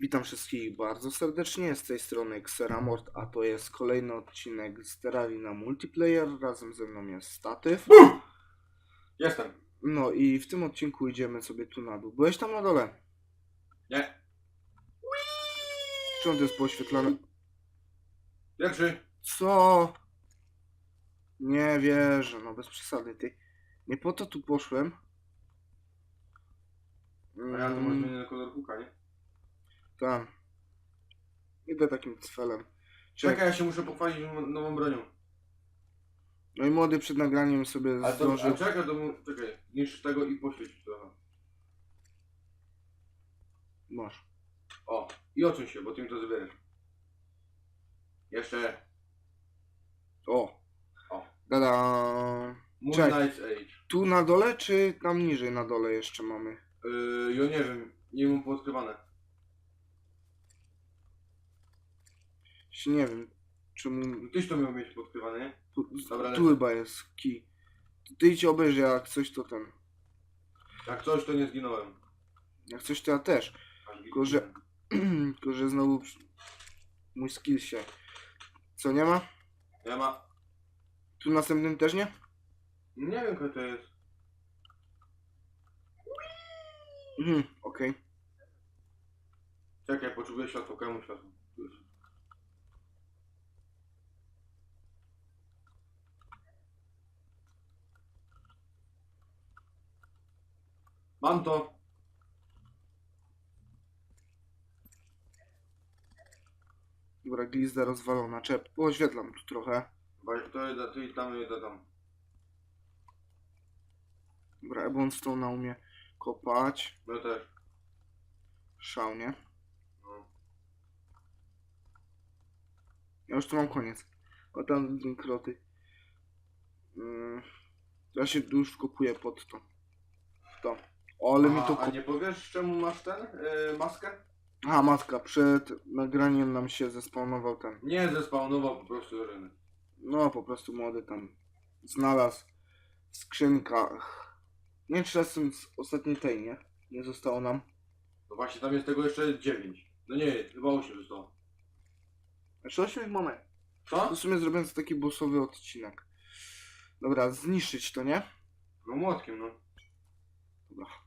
Witam wszystkich bardzo serdecznie, z tej strony Xeramort, a to jest kolejny odcinek z Terrarii na multiplayer, razem ze mną jest Statyw. Jestem. No i w tym odcinku idziemy sobie tu na dół. Byłeś tam na dole? Nie. Czemu to jest poświetlone? Pierwszy. Co? Nie wierzę, no bez przesady, ty. Nie po to tu poszłem. A ja to może Mm, zmienię kolor huka, nie? Tam. Idę takim cfelem. Czekaj, ja się muszę pochwalić nową- nową bronią. No i młody przed nagraniem sobie Ale to, zdążył. a czekaj, to mu, czekaj, niż tego i poświeć trochę. Masz. O, i odsuń się, bo ty mi to zabierasz. Jeszcze. O. O. Dada. Moon. Knight's Age. Tu na dole, czy tam niżej na dole jeszcze mamy? Yy, ja nie wiem, nie mam poodkrywane. Nie wiem. Czemu. Tyś to miał mieć poodkrywane, nie? Tu, Dobra, tu lecę. chyba jest key. Ty idź obejrzyj, jak coś to ten. Jak coś, to nie zginąłem. Jak coś to ja też. Aż Tylko, że- Tylko, że znowu przy- mój skill się. Co nie ma? Nie ma. Tu następnym też nie? Nie wiem, kto to jest. Mhm, okej. Czekaj, potrzebuję światło, komu światło. Mam to. Dobra, glizda rozwalona. Czep, oświetlam tu trochę. Bo To jest, to i tam, to tam. Dobra, Ebon Stone umie kopać. No też. Szał, nie? No. Ja już tu mam koniec. O tam kroty. Mm. Ja się tu już wkopuję pod to. To. Ale mi to... a, nie powiesz, czemu masz ten, yy, maskę? Aha, matka, przed nagraniem nam się zespawnował ten. Nie zespawnował po prostu rynek. No, po prostu młody tam znalazł w skrzynkach. Nie czasem z ostatniej tej, nie? Nie zostało nam. No właśnie, tam jest tego jeszcze 9. No nie, chyba 8 zostało. Znaczy 8 moment. Co? W sumie zrobię taki bossowy odcinek. Dobra, zniszczyć to, nie? No młotkiem, no. Dobra.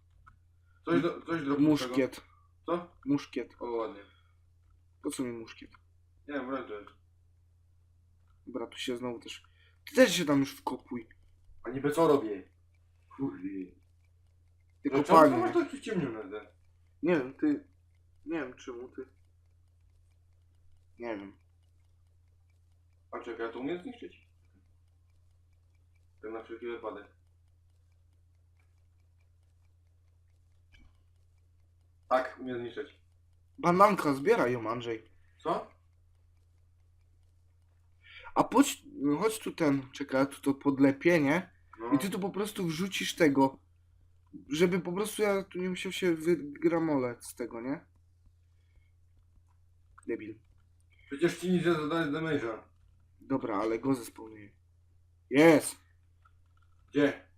Coś, do, coś drobnego. Muszkiet. Co? Muszkiet. O, ładnie. Po co mi muszkiet? Nie wiem, jest. Dobra, tu się znowu też... Ty też się tam już wkopuj. A niby co robię? Kurde. Ty No czemu to kopalnie. masz tak przyciemnione? Nie wiem, ty... Nie wiem czemu ty... Nie wiem. A czekaj, ja to umiem zniszczyć? Tak na wszelki wypadek. Tak, umiem zniszczyć. Bananka, zbieraj ją, Andrzej. Co? A chodź, chodź tu ten, czekaj, tu to podlepię, nie? No. I ty tu po prostu wrzucisz tego, żeby po prostu ja tu nie musiał się wygramoleć z tego, nie? Debil. Przecież ci nic nie zadaje damage'a. Dobra, ale go zespełnię. Jest! Gdzie?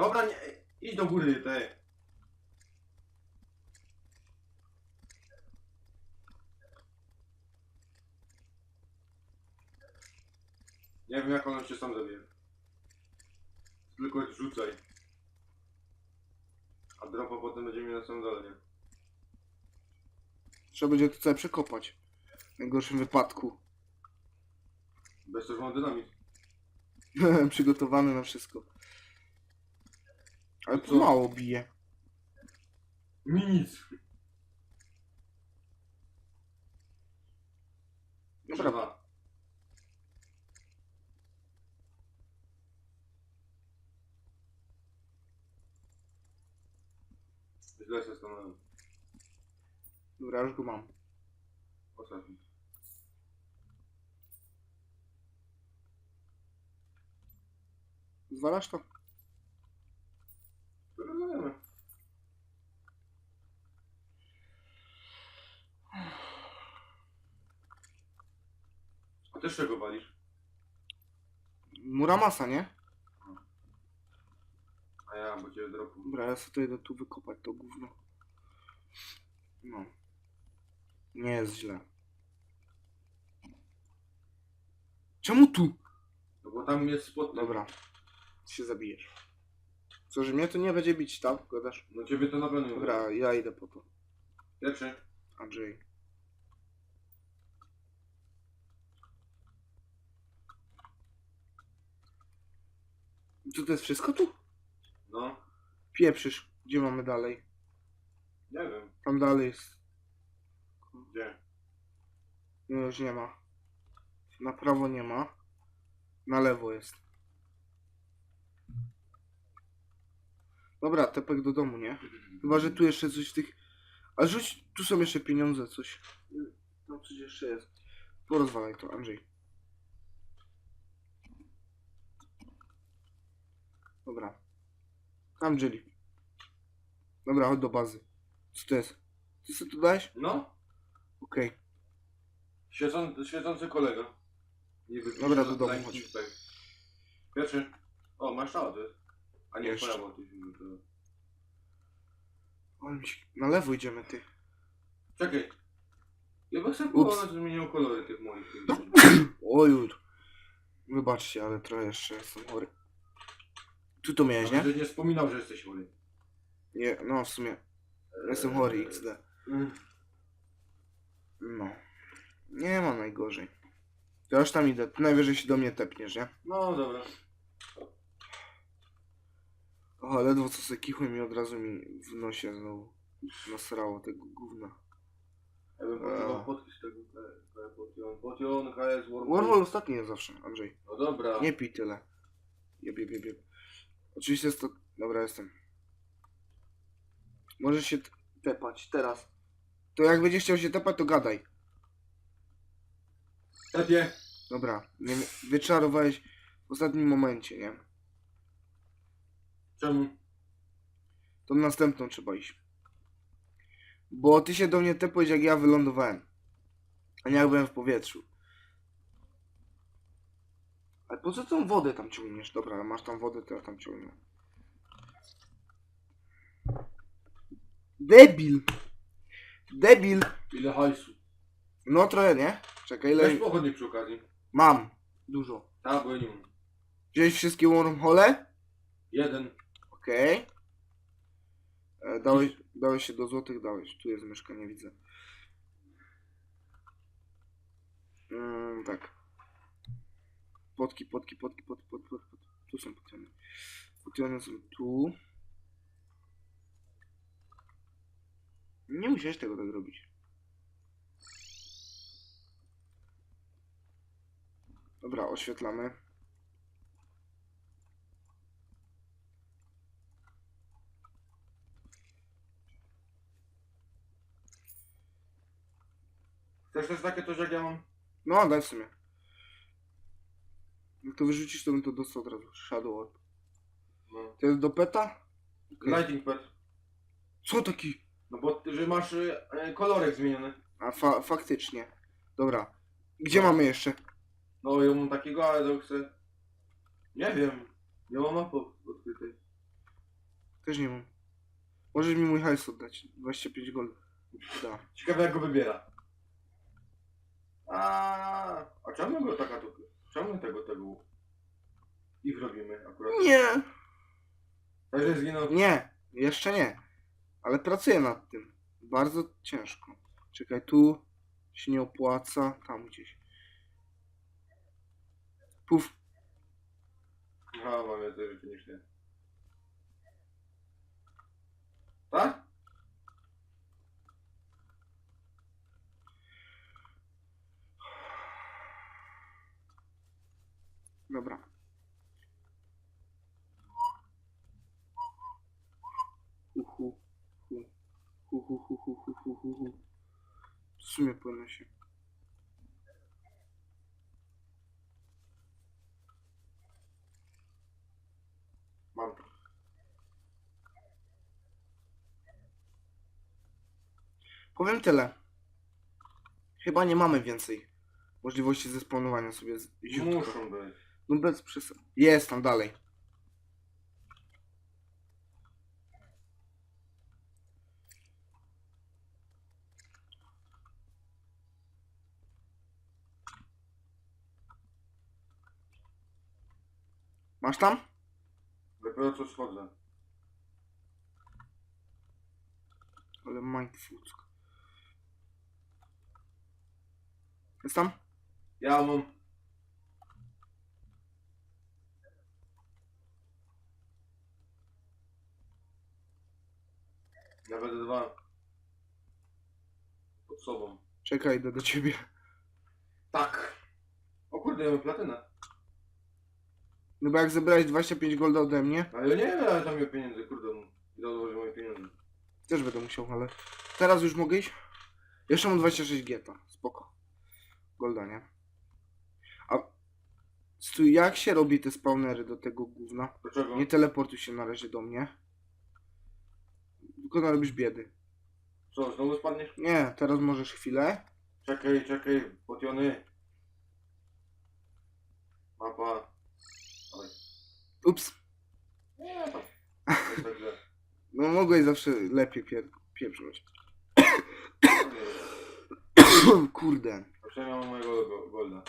Dobra, nie, idź do góry, te. Nie wiem jak on się sam zabije. Tylko rzucaj. A dropa potem będzie miał na samym dole, nie? Trzeba będzie to całe przekopać. W najgorszym wypadku. Bez też mam dynamit. Przygotowany na wszystko. Ale To co? mało bije. Mi nic. Dobra. Dwa. Źle się stanąłem. Dobra, już go mam. Ostatni. Zwalasz to? A ty z czego walisz? Muramasa, nie? A ja, bo cię dropu. Dobra, ja sobie to idę tu wykopać to gówno. No. Nie jest źle. Czemu tu? No bo tam jest spod... Dobra. Się zabijesz. Co, że mnie to nie będzie bić, tak? Gadasz? No ciebie to na pewno nie Dobra, ja idę po to. Pierwszy. Andrzej. Co to jest wszystko tu? No. Pieprzysz. Gdzie mamy dalej? Nie wiem. Tam dalej jest. Gdzie? Nie, już nie ma. Na prawo nie ma. Na lewo jest. Dobra, tepek do domu, nie? Chyba, że tu jeszcze coś w tych... A rzuć, tu są jeszcze pieniądze, coś. No coś jeszcze jest. Porozwalaj to, Andrzej. Dobra. Andrzej. Dobra, chodź do bazy. Co to jest? Ty co tu dałeś? No. Okej. Świecący, świecący kolega. Niby Dobra, do domu chodź. Pierwszy. O, masz to jest. A nie, Jeszcze. prawo. ty to- Ale mi się- Na lewo idziemy, ty. Czekaj. Ja bym sobie Ups. one zmienił kolory tych moich. Ojur. Wybaczcie, ale trochę jeszcze jestem chory. Tu to miałeś, nie? Że nie wspominał, że jesteś chory. Nie, no w sumie. Jestem chory XD. Mm. No. Nie ma najgorzej. To już tam idę. Najwyżej się do mnie tepniesz, nie? No dobra. O, ledwo co sobie kichłem i od razu mi w nosie znowu nasrało tego gówna. Ja bym potrzebował podpis tego. e, e, Potion. Potion, HS, Wormhole. Warhol ostatni jest zawsze, Andrzej. No dobra. Nie pij tyle. Jeb, jeb, jeb, jeb. Oczywiście jest to... Dobra, jestem. Możesz się tepać, teraz. To jak będziesz chciał się tepać, to gadaj. Tepie. Dobra, nie, wyczarowałeś w ostatnim momencie, nie? Czemu? To następną trzeba iść. Bo ty się do mnie tepłeś, jak ja wylądowałem. A nie jak byłem w powietrzu. Ale po co tą wodę tam ciągniesz? Dobra, masz tam wodę, to ja tam ciągnę. Debil! Debil! Ile hajsu? No trochę, nie? Czekaj, ile... Weź pochodnik przy okazji. Mam. Dużo. Tak, bo ja nie mam. Wziąłeś wszystkie wormhole? Jeden. Okej. E, Dałeś, dałeś się do złotych, dałeś. Tu jest myszka, nie widzę. Mm, tak. Potki, potki, potki, pot, pot, pot, pot. Tu są potiony. Potiony są tu. Nie musiałeś tego tak robić. Dobra, oświetlamy. Chcesz też takie coś jak ja mam? No, daj w sumie. Jak to wyrzucisz, to bym to dostał od razu. Shadow Orb. No. To jest do peta? Lighting pad. Co taki? No bo ty, że masz y, y, kolorek zmieniony. A fa faktycznie. Dobra. Gdzie mamy jeszcze? No ja mam takiego, ale to chcę... Nie wiem. Nie mam mapy odkrytej. Też nie mam. Możesz mi mój hajs oddać. 25 gold. Da. Ciekawe jak go wybiera. A, a czemu go taka tu... Czemu tego tego... Ich robimy akurat. Nie. Także zginął. Nie. Jeszcze nie. Ale pracuję nad tym. Bardzo ciężko. Czekaj, tu się nie opłaca. Tam gdzieś. Puf. Aha, mam więcej rzeczy niż ty. Tak? Dobra. Hu, hu, hu. Hu, hu, hu, hu, hu, hu, hu, hu. W sumie powinno się. Mam. Powiem tyle. Chyba nie mamy więcej możliwości zespawnowania sobie z ziutka. Muszą być. No bez przesady. Jest tam dalej. Masz tam? Dopiero co schodzę. Ale mindfuck. Jest tam? Ja mam. Nawet dwa. Pod sobą. Czekaj, idę do ciebie. Tak. O kurde, ja mam platynę. No bo jak zebrałeś 25 golda ode mnie, Ale ja nie wiem, ale tam miał pieniędzy, kurde. Ile odłożył moje pieniądze. też będę musiał, ale... Teraz już mogę iść? Jeszcze mam 26 geta. Spoko. Golda, nie? A... Stój, jak się robi te spawnery do tego gówna? Dlaczego? Nie teleportuj się na razie do mnie. Tylko narobisz biedy. Co, znowu spadniesz? Nie, teraz możesz chwilę. Czekaj, czekaj, potiony. Mapa. Oj. Ups. Nie, tam. Jest tak źle. No mogłeś zawsze lepiej pier... pieprznąć. Nie, Kurde. Proszę mam mojego go- golda.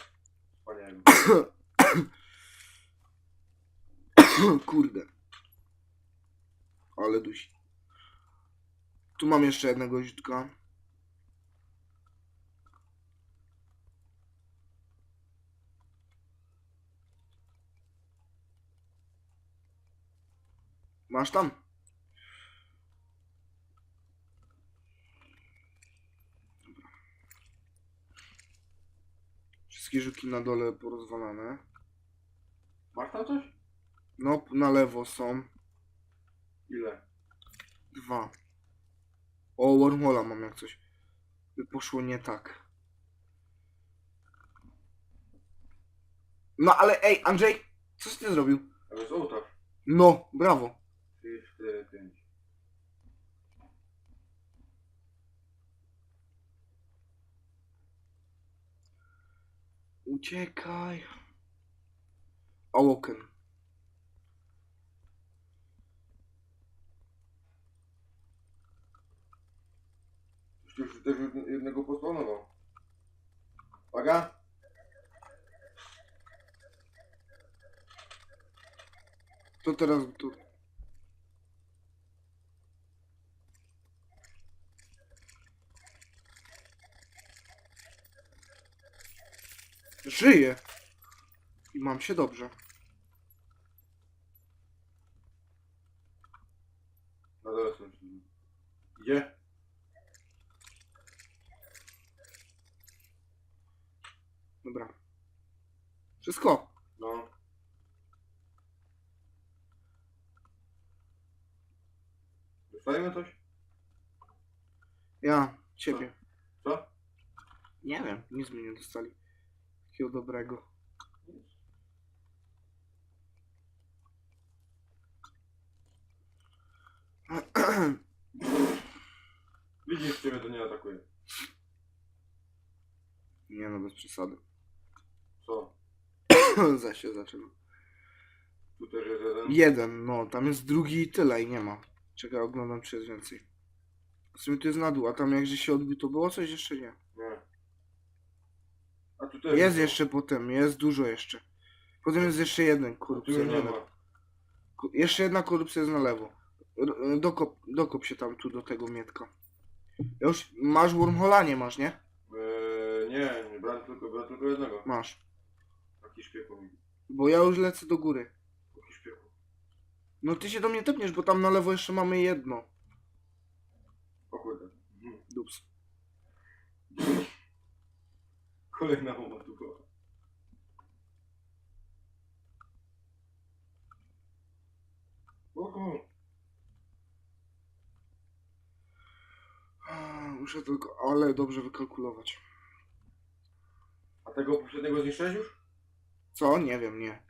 Wspaniałego. Kurde. Ale dusi. Tu mam jeszcze jednego źdźka. Masz tam? Dobra. Wszystkie żuki na dole porozwalane. Masz tam coś? No, na lewo są. Ile? Dwa. O, wormhola mam jak coś. By poszło nie tak. No ale ej, Andrzej! Coś ty zrobił? Ale jest ołtarz. No, brawo. 3, 4, 5. Uciekaj. Awoken. Też jed- jednego pospawnował. Uwaga! To teraz tu. Żyję. I mam się dobrze. Na dole są. Gdzie? Dobra. Wszystko. No. Dostajemy coś? Ja, ciebie. Co? Nie wiem, nic mi nie dostali. Takiego dobrego. Widzisz, ciebie to nie atakuje. Nie no, bez przesady. Co? Zaś się zaczyna. Jest jeden. Jeden, no, tam jest drugi i tyle i nie ma. Czekaj, oglądam czy jest więcej. W sumie tu jest na dół, a tam jakże się odbił, to było coś jeszcze nie. Nie. A tu też Jest jeszcze potem, jest dużo jeszcze. Potem jest jeszcze jeden A tu korupcja. już nie Nie ma. Ku- Jeszcze jedna korupcja jest na lewo. R- Dokop, dokop się tam tu do tego mietka. Ja Już masz wormhola, nie masz, nie? Eee, nie, nie brałem tylko, brałem tylko jednego. Masz. Taki szpieku mi. Bo ja już lecę do góry. No ty się do mnie tepniesz, bo tam na lewo jeszcze mamy jedno. O kurde. Mhm. Dups. Kolejna bomba tu była. Oho. Muszę tylko, ale dobrze wykalkulować. A tego poprzedniego zniszczyłeś już? Co? Nie wiem, nie.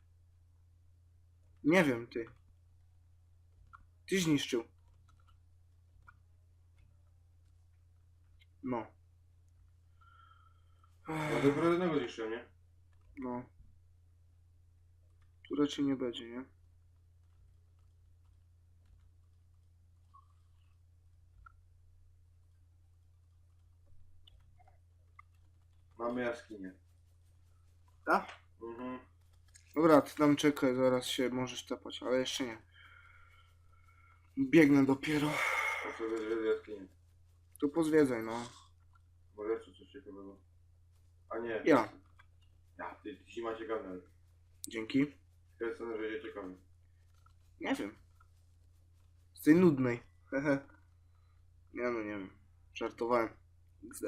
Nie wiem, ty. Ty zniszczył. No. Ja dopiero jednego zniszczyłem, nie? No. Tu raczej nie będzie, nie? Mamy jaskinię. Tak? Mhm. Dobra, ty tam czekaj, zaraz się możesz tepać, ale jeszcze nie. Biegnę dopiero. To jaskinię. To pozwiedzaj, no. Może jeszcze coś ciekawego. A nie. Ja. Ja, ty, ty zima ciekawa. Dzięki. Kręcę, że jest ciekawy. Nie wiem. Z tej nudnej. Hehe. nie no, nie wiem. Żartowałem. XD.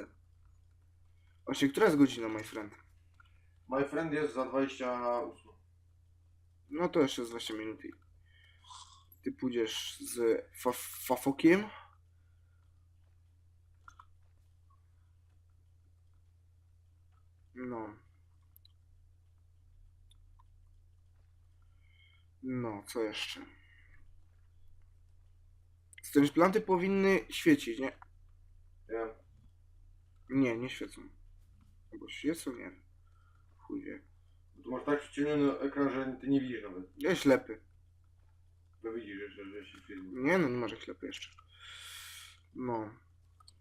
Właśnie, która jest godzina, my friend? My friend jest za 28. No to jeszcze z 20 minut. i Ty pójdziesz z fa fafokiem. No. No, co jeszcze? Planty powinny świecić, nie? Ja. Nie, nie świecą. Albo świecą, nie wiem. Chuj wie. Tu masz tak przyciemniony ekran, że ty nie widzisz nawet. Ja ślepy. No widzisz jeszcze, że się świeci. Nie no, nie może ślepy jeszcze. No.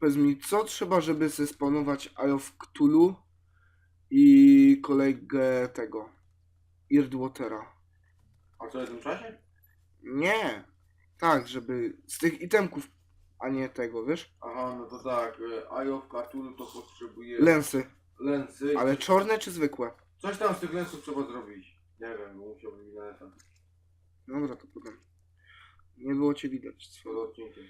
Powiedz mi, co trzeba, żeby zespawnować Eye of Cthulhu i kolegę tego Irdwatera? A co jest w tym czasie? Nie. Tak, żeby z tych itemków, a nie tego, wiesz? Aha, no to tak. e, Eye of Cthulhu to potrzebuje Lensy. Lensy. i Ale czarne czy zwykłe? Coś tam z tych lensów trzeba zrobić. Nie wiem, bo musiałbym mi na neta. Dobra, to potem. Nie było cię widać. Co? odcinkiem.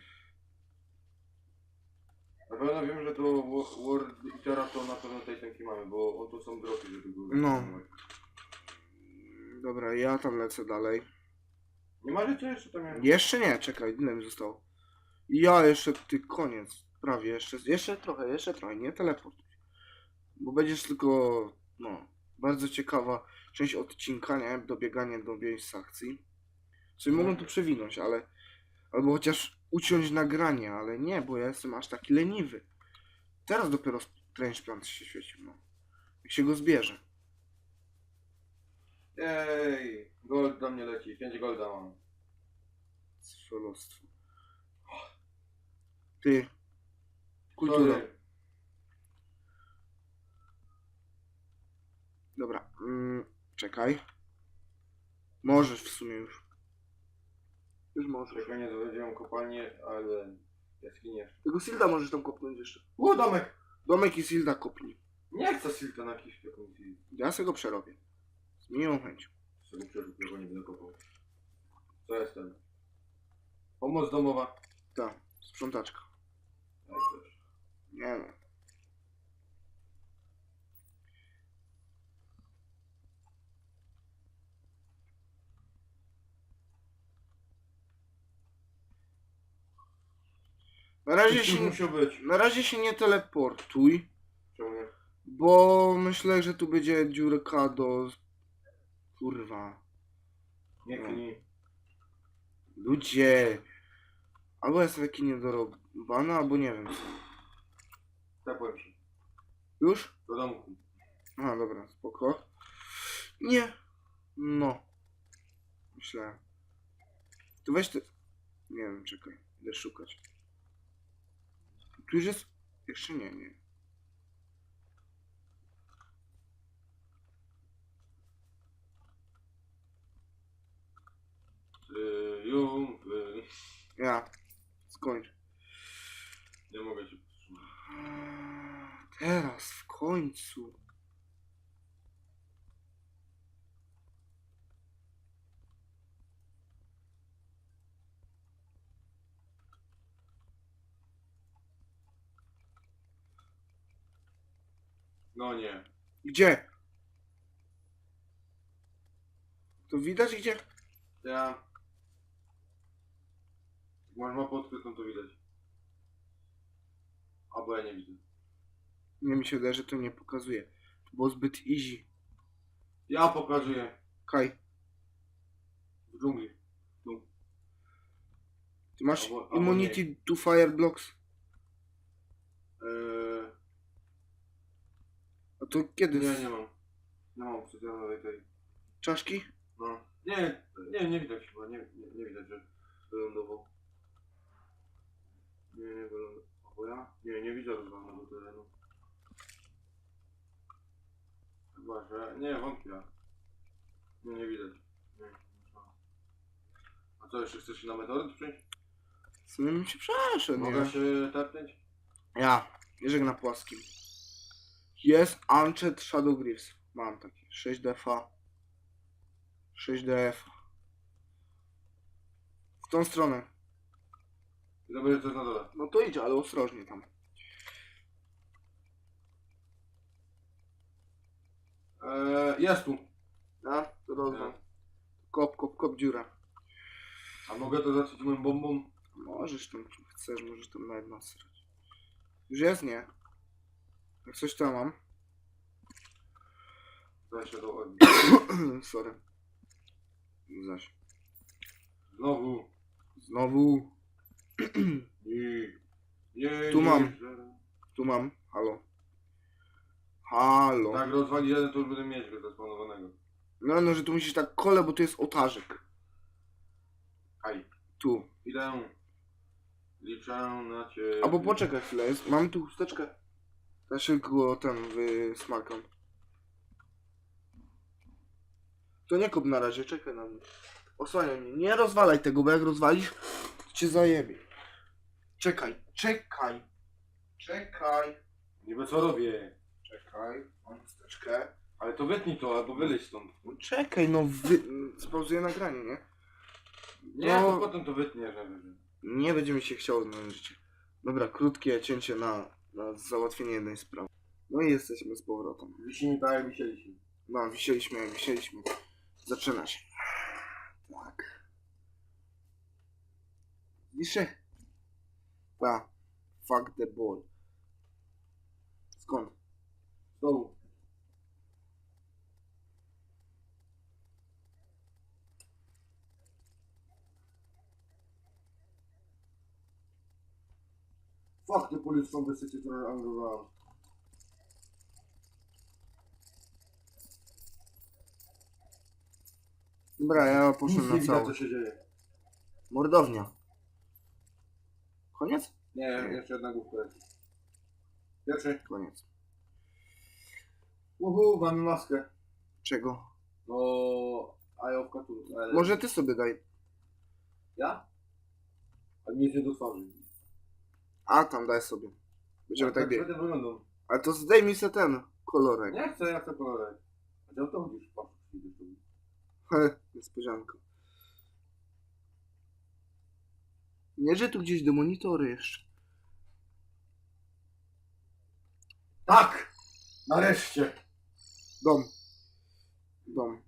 Na pewno wiem, że to Wo- World Eatera to na pewno tej tanki mamy, bo on to są dropy, żeby go No. Dobra, ja tam lecę dalej. Nie ma rzeczy jeszcze tam jest? Jeszcze nie, czekaj, ile mi zostało? Ja jeszcze, ty, koniec. Prawie, jeszcze, jeszcze trochę, jeszcze trochę, nie teleport. Bo będziesz tylko, no, bardzo ciekawa część odcinka, nie? Dobieganie do miejsc akcji. Czyli mogą tu przewinąć, ale, albo chociaż uciąć nagranie, ale nie, bo ja jestem aż taki leniwy. Teraz dopiero Strange Plant się świecił, no. Jak się go zbierze. Ej, gold do mnie leci, 5 golda mam. Cwelostwo. Ty. Kultura. Sorry. Dobra, mm, czekaj. Możesz w sumie już. Już możesz. Czekaj, nie dowiedziałem kopalnię, ale jaskinie. Tego Silda możesz tam kopnąć jeszcze. O, domek! Domek i Silda kopnij. Nie chcę silka na kiszkę komisji. Ja sobie go przerobię. Z miłą chęcią. Sobie nie będę kopał. Co jest ten? Pomoc domowa. Tak, sprzątaczka. Ja też. Nie no. Na razie się, musiał być. na razie się nie teleportuj, Czemu nie? bo myślę, że tu będzie dziurka do... Kurwa. Nie No. knij. Ludzie. Albo jest taki niedorobana, albo nie wiem co. Tepłem się. Już? Do domku. A, dobra, spoko. Nie. No. Myślałem. Tu weź ty... Nie wiem, czekaj. Idę szukać. Tu już jest... Jeszcze nie, nie. Triumfy. Ja. Skończ. Nie mogę się powstrzymać. Teraz, w końcu. No nie. Gdzie? To widać gdzie? Ja... Jak masz mapę odkrytą, to widać. Albo ja nie widzę. Nie mi się wydaje, że to nie pokazuje. To było zbyt easy. Ja pokazuję. Kaj, W dżungli. ty masz Albo- albo immunity to fire blocks? Eee... To kiedy? Nie, nie mam. Nie mam specjalnej tej. Czaszki? No. Nie, nie, nie widać chyba, nie, nie, nie widać, że wylądował. Nie, nie wylądował. Albo ja? Nie, nie widzę rozwalonego terenu. Chyba, że... Nie, wątpię. Nie, nie widać. Nie, nie ma. A co, jeszcze chcesz się na meteoryt przyjść? W sumie bym się przeszedł, Mogę nie? się tepnąć? Ja, Jerzek na płaskim. Jest Uncharted Shadow Griffs. Mam takie. 6DF. 6DF. W tą stronę. I to coś na dole. No to idzie, ale ostrożnie tam. Eee, jest tu. A, to. Nie. Kop, kop, kop, dziura. A mogę to zacząć moją bombą? Możesz tam, chcesz, możesz tam nawet nasrać. Już jest, nie? Jak coś tam mam. To odbić. Sorry. Zaś. Znowu. Znowu. Nie. Nie, Tu nie, mam. że- Tu mam. Halo. Halo. Tak, rozwali jeden, to już będę mieć go zaspawnowanego. No, no, że tu musisz tak kole, bo tu jest ołtarzyk. Aj. Tu. Idę. Liczę na ciebie. Albo poczekaj chwilę, jest, mam tu chusteczkę. Ja szybko ten wysmarkam. To nie kup na razie, czekaj na mnie. Osłaniaj mnie. Nie rozwalaj tego, bo jak rozwalisz, to cię zajebie. Czekaj, czekaj. Czekaj. Niby co robię. Czekaj, mam chusteczkę. Ale to wytnij to, albo wyleź stąd. No czekaj, no wy... spauzuję nagranie, nie? Nie, No. to potem to wytniesz najwyżej. Nie będzie mi się chciało na życie. Dobra, krótkie cięcie na, na załatwienie jednej sprawy. No i jesteśmy z powrotem. Wisimy tak jak wisieliśmy. No, wisieliśmy, jak wisieliśmy. Zaczyna się. Tak. Wiszę? Ta. Fuck the ball. Skąd? Znowu. Fuck the police from the city turn underground. Dobra, ja Nic nie na widać co się dzieje. Mordownia. Koniec? Nie, jeszcze jedna główka jest. Pierwszy. Koniec. Uhu, mamy maskę. Czego? No, Cthulhu. ale- Może ty sobie daj. Ja? A mi się do twarzy. A, tam daj sobie. Będziemy tak tak biegać. będę wyglądał. Ale to zdejmij se ten kolorek. Nie chcę, ja chcę kolorek. A ty o to chodzisz? Patrz, idziesz tu. He, niespodzianka. Nie, że tu gdzieś do monitory jeszcze. Tak! Nareszcie! Dom. Dom.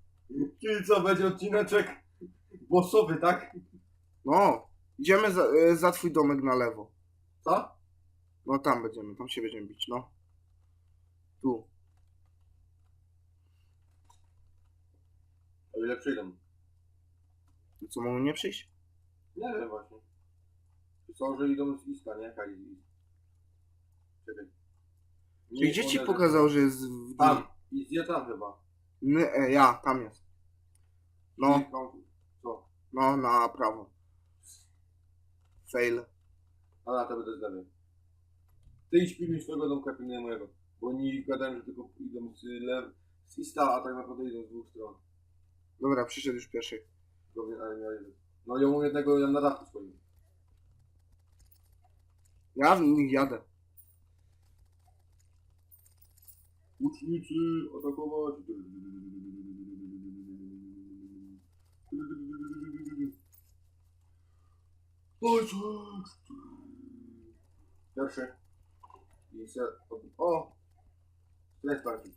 Czyli co, będzie odcineczek bossowy, tak? No, idziemy za, e, za twój domek na lewo. Co? No tam będziemy, tam się będziemy bić, no. Tu. O ile przyjdą? I co, mogą nie przyjść? Nie wiem właśnie. Czy są, że idą z Iska, nie? Kali z Iska. Czekaj. Czy gdzie ci one- pokazał, że jest w... Tam. I zje tam chyba. Nie, e, ja, tam jest. No, I tam- Co? no, na prawo. Fail. A na to będę z lewej. Ty idź pilnuj swojego domka, pilnuj mojego. Bo oni gadają, że tylko idą z lew... z Ista, a tak naprawdę idą z dwóch stron. Dobra, przyszedł już pierwszy. Dobrze, ale miał jeden. No ja mam jednego ja na dachu swoim. Ja w nich jadę. Łucznicy, atakować! Pierwszy. I se... O! Leć bardziej.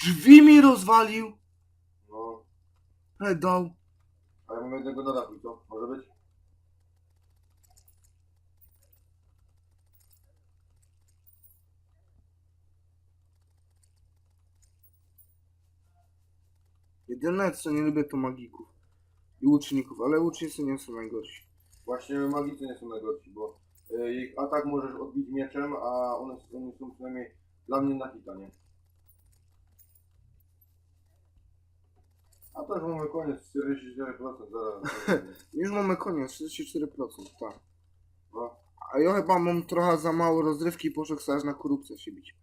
Drzwi mi rozwalił! No. Pedał. Ale mam jednego na dachu, co? Może być? Jedyne co nie lubię to magików i łuczników, ale łucznicy nie są najgorsi. Właśnie magicy nie są najgorsi, bo y, ich atak możesz odbić mieczem, a one, one są przynajmniej dla mnie na hita, nie? A już mamy koniec, 44% zaraz. Już mamy koniec, 34%, tak. No. A ja chyba mam trochę za mało rozrywki i poszedł sobie aż na korupcję się bić.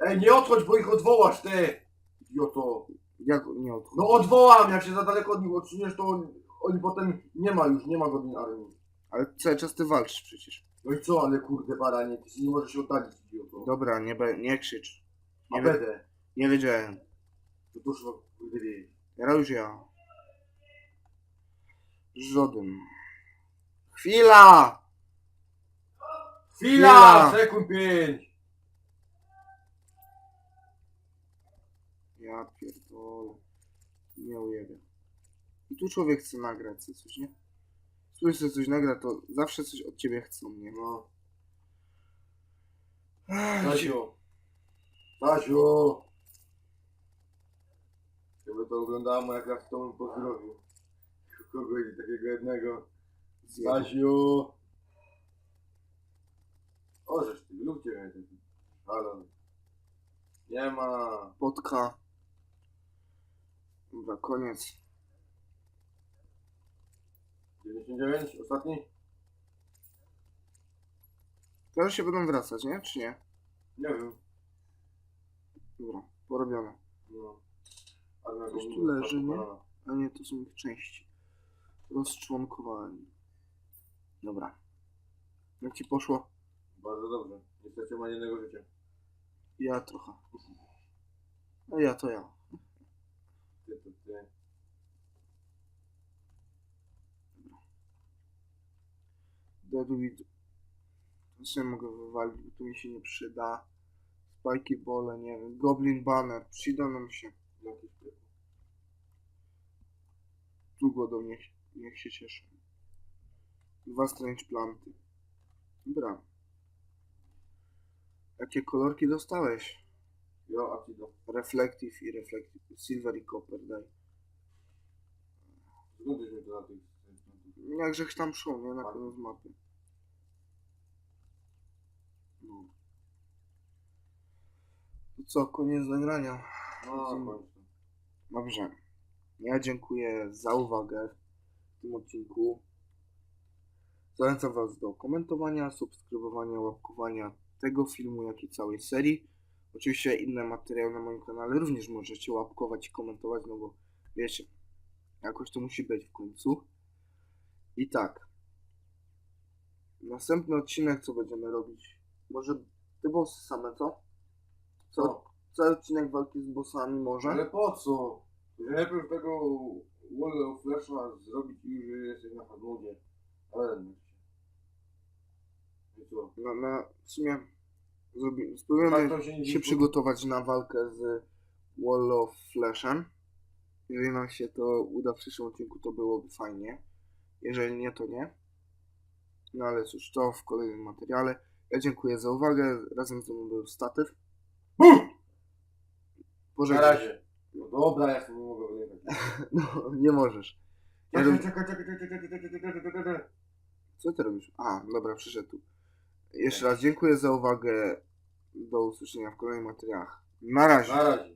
Ej, nie odchodź, bo ich odwołasz, ty! Idioto! Jak nie odchodzę? No odwołam, jak się za daleko od nich odsuniesz, to on, oni potem nie ma już, nie ma godzin armii. Ale cały czas ty walczysz przecież. No i co, ale kurde baranie, ty się nie możesz się oddalić, idioto. Dobra, nie, be, nie krzycz. A Nie, wi- będę. nie wiedziałem. To proszę, kurde wie. Ja już ja. Żaden. Chwila! Chwila! Chwila! Sekund pięć! Ja pierdolę. Nie ujebie. I tu człowiek chce nagrać sobie coś, nie? Słyszę coś nagra, to zawsze coś od ciebie chcą, nie? No. Stasiu! Stasiu! Jakby to oglądała moja klasa, to bym pozdrowił. Kogoś takiego jednego. Stasiu! O, żeż ty, lubicie mnie taki. Halo. Nie ma. Potka. Dobra, koniec. 99, ostatni? Teraz się będą wracać, nie? Czy nie? Nie wiem. Dobra, porobione. No. Ale Coś tu leży, nie? A nie, to są ich części. Rozczłonkowani. Dobra. Jak ci poszło? Bardzo dobrze. Niestety ma jednego życia. Ja trochę. A ja to ja. Ty, ty, ty. To sobie mogę wywalić, bo to mi się nie przyda. Spajki bole, nie wiem. Goblin Banner. Przyda nam się. Długo do mnie niech się cieszy. Dwa strange planty. Dobra. Jakie kolorki dostałeś? Jo, a do. Reflective i reflective. Silver i copper daj. Mi to na tych... Jakżeś tam szło, nie? Na koniec mapy. No. To co, koniec nagrania. No, kończę. Dobrze. Ja dziękuję za uwagę w tym odcinku. Zachęcam Was do komentowania, subskrybowania, łapkowania tego filmu, jak i całej serii. Oczywiście inne materiały na moim kanale również możecie łapkować i komentować, no bo wiecie, jakoś to musi być w końcu. I tak. Następny odcinek, co będziemy robić? Może te bossy same, co? Co? Co? Cały odcinek walki z bossami może? Ale po co? Najpierw tego Wall of Flasha zrobić już, że jesteś na hazmodzie. Ale nie. I co? Na, na, w sumie zrobi, Tak spróbujemy to się się przygotować na walkę z Wall of Flashem. Jeżeli nam się to uda w przyszłym odcinku, to byłoby fajnie. Jeżeli nie, to nie. No ale cóż, to w kolejnym materiale. Ja dziękuję za uwagę. Razem z mną był statyw. Na Pożegnaj. razie. No dobra, ja sobie nie mogę wyjechać. No, nie możesz. Ja Czekaj, czekaj, czekaj, czekaj, czekaj, czekaj, czekaj, czekaj, czekaj. Co ty robisz? A, dobra, przyszedł tu. Jeszcze raz dziękuję za uwagę. Do usłyszenia w kolejnych materiałach. Na razie. Na razie.